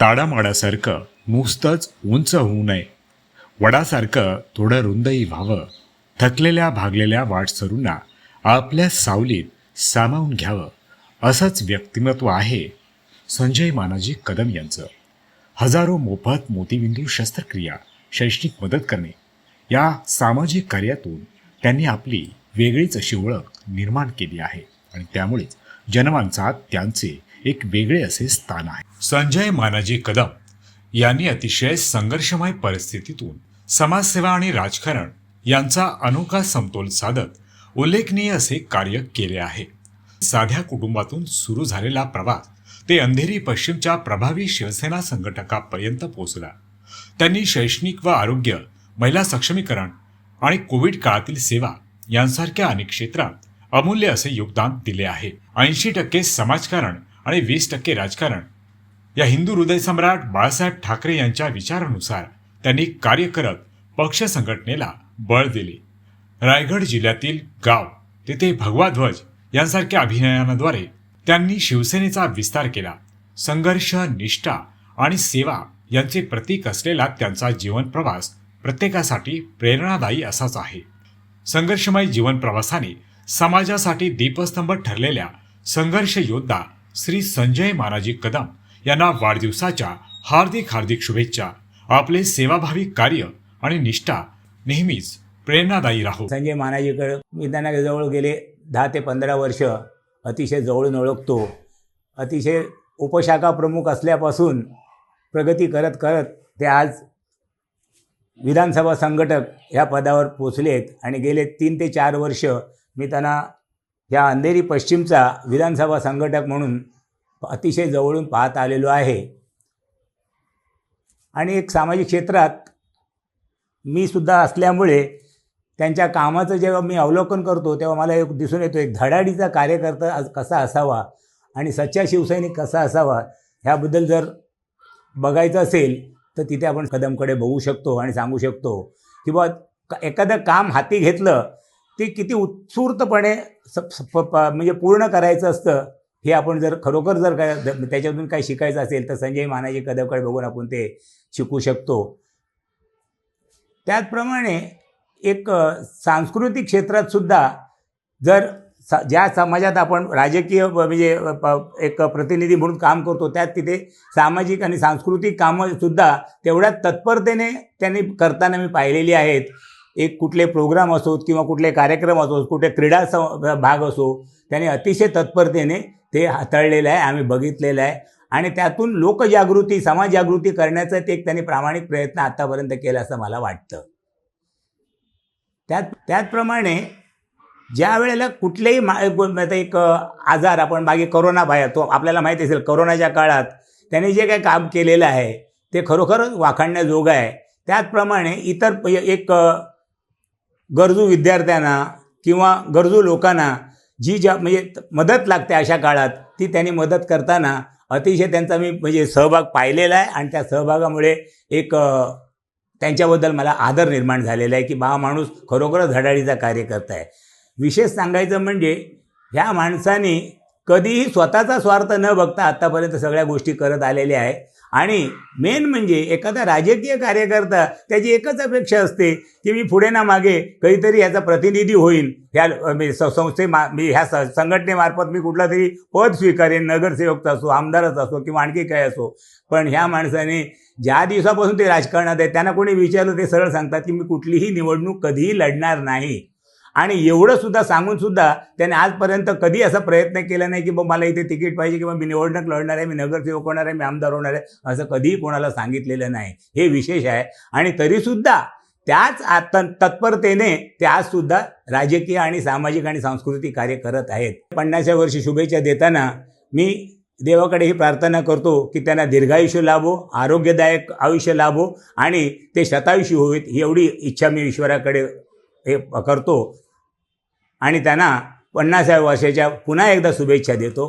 ताडामाडासारखं नुसतंच उंच होऊ नये. वडासारखं थोडं रुंदही व्हावं. थकलेल्या भागलेल्या वाटसरूंना आपल्या सावलीत सामावून घ्यावं. असंच व्यक्तिमत्व आहे संजय मानाजी कदम यांचं. हजारो मोफत मोतीबिंदू शस्त्रक्रिया शैक्षणिक मदत करणे. या सामाजिक कार्यातून त्यांनी आपली वेगळीच अशी ओळख निर्माण केली आहे आणि त्यामुळेच जनमानसात त्यांचे एक वेगळे असे स्थान आहे. संजय मानाजी कदम यांनी अतिशय संघर्षमय परिस्थितीतून समाजसेवा आणि राजकारण यांचा अनोखा समतोल साधत उल्लेखनीय असे कार्य केले आहे. साध्या कुटुंबातून सुरू झालेला प्रवास ते अंधेरी पश्चिमच्या प्रभावी शिवसेना संघटकापर्यंत पोहोचला. त्यांनी शैक्षणिक व आरोग्य महिला सक्षमीकरण आणि कोविड काळातील सेवा यांसारख्या अनेक क्षेत्रात अमूल्य असे योगदान दिले आहे. ऐंशी टक्के समाजकारण आणि वीस टक्के राजकारण. या हिंदू हृदय सम्राट बाळासाहेब ठाकरे यांच्या विचारानुसार त्यांनी कार्य करत पक्ष संघटनेला बळ दिले. रायगड जिल्ह्यातील गाव तेथे भगवा ध्वज यांसारख्या अभिनयानाद्वारे त्यांनी शिवसेनेचा विस्तार केला. संघर्ष निष्ठा आणि सेवा यांचे प्रतीक असलेला त्यांचा जीवन प्रवास प्रत्येकासाठी प्रेरणादायी असाच आहे. संघर्षमय जीवन प्रवासाने समाजासाठी दीपस्तंभ ठरलेल्या संघर्ष योद्धा श्री संजय महाराजी कदम यांना वाढदिवसाच्या हार्दिक हार्दिक शुभेच्छा. आपले सेवाभावी कार्य आणि निष्ठा नेहमीच प्रेरणादायी राहो. संजय महाराजीकडे मी त्यांना जवळ गेले दहा ते पंधरा वर्ष अतिशय जवळून ओळखतो. अतिशय उपशाखा प्रमुख असल्यापासून प्रगती करत करत ते आज विधानसभा संघटक ह्या पदावर पोचलेत आणि गेले तीन ते चार वर्ष मी त्यांना ह्या अंधेरी पश्चिमचा विधानसभा संघटक म्हणून अतिशय जवळून पाहत आलेलो आहे. आणि एक सामाजिक क्षेत्रात मी सुद्धा असल्यामुळे त्यांच्या कामाचं जेव्हा मी अवलोकन करतो तेव्हा मला एक दिसून येतो एक धडाडीचा कार्यकर्ता कसा असावा आणि सच्चा शिवसैनिक कसा असावा ह्याबद्दल जर बघायचं असेल तर तिथे आपण कदमकडे बघू शकतो आणि सांगू शकतो. किंवा क- एखादं काम हाती घेतलं ते किती उत्स्फूर्तपणे म्हणजे पूर्ण करायचं असतं हे आपण जर खरोखर जर काय त्याच्यातून काही शिकायचं असेल तर संजय मानाजी कदमकडे बघून आपण ते शिकू शकतो. त्याचप्रमाणे एक सांस्कृतिक क्षेत्रात सुद्धा जर स ज्या समाजात आपण राजकीय म्हणजे प- एक प्रतिनिधी म्हणून काम करतो त्यात तिथे सामाजिक आणि सांस्कृतिक कामंसुद्धा तेवढ्या तत्परतेने त्यांनी करताना मी पाहिलेली आहेत. एक कुठले प्रोग्राम असोत किंवा कुठले कार्यक्रम असोत कुठे क्रीडा स भाग असो त्याने अतिशय तत्परतेने ते हाताळलेलं आहे आम्ही बघितलेलं आहे. आणि त्यातून लोकजागृती समाजजागृती करण्याचा ते एक त्यांनी प्रामाणिक प्रयत्न आत्तापर्यंत केला असं मला वाटतं. त्यात त्याचप्रमाणे ज्या वेळेला कुठलेही मा एक आजार आपण मागे करोना बाहेर तो आपल्याला माहिती असेल करोनाच्या काळात त्यांनी जे काही काम केलेलं आहे ते खरोखरच वाखाणण्याजोगं आहे. त्याचप्रमाणे इतर एक गरजू विद्यार्थ्यांना किंवा गरजू लोकांना जी ज्या म्हणजे मदत लागते अशा काळात ती त्यांनी मदत करताना अतिशय त्यांचा मी म्हणजे सहभाग पाहिलेला आहे आणि त्या सहभागामुळे एक त्यांच्याबद्दल मला आदर निर्माण झालेला आहे की बा माणूस खरोखरच धडाडीचा कार्य करत आहे विशेष सांगायचं म्हणजे ह्या माणसाने कधीही स्वतःचा स्वार्थ न बघता आत्तापर्यंत सगळ्या गोष्टी करत आलेल्या आहे आणि मेन म्हणजे एखादा राजकीय कार्यकर्ता त्याची एकच अपेक्षा असते की मी पुढे ना मागे काहीतरी याचा प्रतिनिधी होईल ह्या अ, संस्थे मा मी ह्या स- संघटनेमार्फत मी कुठला तरी पद स्वीकारेन नगरसेवकचा असो आमदारच असो किंवा आणखी काय असो. पण ह्या माणसाने ज्या दिवसापासून ते राजकारणात आहे त्यांना कोणी विचारलं ते सरळ सांगतात की मी कुठलीही निवडणूक कधीही लढणार नाही. आणि एवढं सुद्धा सांगून सुद्धा त्याने आजपर्यंत कधी असा प्रयत्न केला नाही की बा मला इथे तिकीट पाहिजे किंवा मी निवडणूक लढणार आहे मी नगरसेवक होणार आहे मी आमदार होणार आहे असं कधीही कोणाला सांगितलेलं नाही. हे विशेष आहे. आणि तरीसुद्धा त्याच आता तत्परतेने ते आजसुद्धा राजकीय आणि सामाजिक आणि सांस्कृतिक कार्य करत आहेत. पन्नासव्या वर्षी शुभेच्छा देताना मी देवाकडे ही प्रार्थना करतो की त्यांना दीर्घायुष्य लाभो आरोग्यदायक आयुष्य लाभो आणि ते शतायुषी होवेत ही एवढी इच्छा मी ईश्वराकडे हे करतो. आणि त्यांना पन्नासाव्या वर्षाच्या पुन्हा एकदा शुभेच्छा देतो.